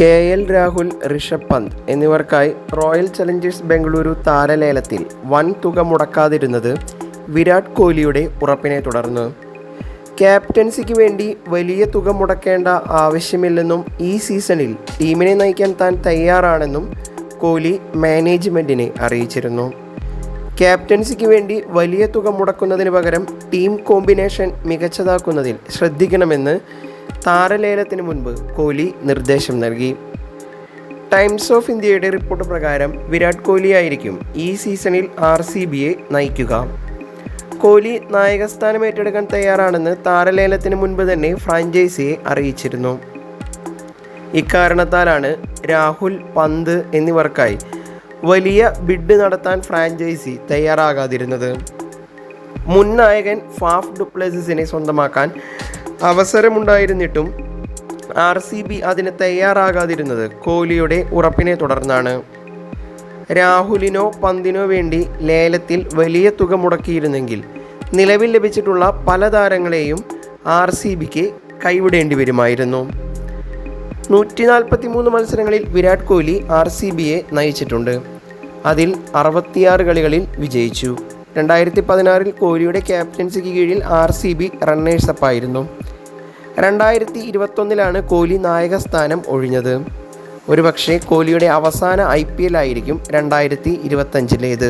K L Rahul Rishabh Pant എന്നിവർക്കായി Royal Challengers Bengaluru താരലേലത്തിൽ വൻ തുക മുടക്കാതിരുന്നത് വിരാട് കോഹ്ലിയുടെ ഉറപ്പിനെ തുടർന്ന്. ക്യാപ്റ്റൻസിക്ക് വേണ്ടി വലിയ തുക മുടക്കേണ്ട ആവശ്യമില്ലെന്നും ഈ സീസണിൽ ടീമിനെ നയിക്കാൻ താൻ തയ്യാറാണെന്നും കോഹ്ലി മാനേജ്മെന്റിനെ അറിയിച്ചിരുന്നു. ക്യാപ്റ്റൻസിക്ക് വേണ്ടി വലിയ തുക മുടക്കുന്നതിന് പകരം ടീം കോമ്പിനേഷൻ മികച്ചതാക്കുന്നതിൽ ശ്രദ്ധിക്കണമെന്ന് താരലേലത്തിന് മുൻപ് കോഹ്ലി നിർദ്ദേശം നൽകി. ടൈംസ് ഓഫ് ഇന്ത്യയുടെ റിപ്പോർട്ട് പ്രകാരം വിരാട് കോഹ്ലി ആയിരിക്കും ഈ സീസണിൽ ആർ സി ബിയെ നയിക്കുക. കോഹ്ലി നായകസ്ഥാനം ഏറ്റെടുക്കാൻ തയ്യാറാണെന്ന് താരലേലത്തിന് മുൻപ് തന്നെ ഫ്രാഞ്ചൈസിയെ അറിയിച്ചിരുന്നു. ഇക്കാരണത്താലാണ് രാഹുൽ പന്ത് എന്നിവർക്കായി വലിയ ബിഡ് നടത്താൻ ഫ്രാഞ്ചൈസി തയ്യാറാകാതിരുന്നത്. മുൻ നായകൻ ഫാഫ് ഡുപ്ലസിസിനെ സ്വന്തമാക്കാൻ അവസരമുണ്ടായിരുന്നിട്ടും ആർ സി ബി അതിന് തയ്യാറാകാതിരുന്നത് കോഹ്ലിയുടെ ഉറപ്പിനെ തുടർന്നാണ്. രാഹുലിനോ പന്തിനോ വേണ്ടി ലേലത്തിൽ വലിയ തുക മുടക്കിയിരുന്നെങ്കിൽ നിലവിൽ ലഭിച്ചിട്ടുള്ള പല താരങ്ങളെയും ആർ സി ബിക്ക് കൈവിടേണ്ടി വരുമായിരുന്നു. നൂറ്റി നാൽപ്പത്തി മൂന്ന് മത്സരങ്ങളിൽ വിരാട് കോഹ്ലി ആർ സി ബിയെ നയിച്ചിട്ടുണ്ട്. അതിൽ അറുപത്തിയാറ് കളികളിൽ വിജയിച്ചു. രണ്ടായിരത്തി പതിനാറിൽ കോഹ്ലിയുടെ ക്യാപ്റ്റൻസിക്ക് കീഴിൽ ആർ സി ബി റണ്ണേഴ്സപ്പ് ആയിരുന്നു രണ്ടായിരത്തി ഇരുപത്തൊന്നിലാണ് കോഹ്ലി നായക സ്ഥാനം ഒഴിഞ്ഞത്. ഒരുപക്ഷെ കോഹ്ലിയുടെ അവസാന ഐ പി എൽ ആയിരിക്കും രണ്ടായിരത്തി ഇരുപത്തഞ്ചിലേത്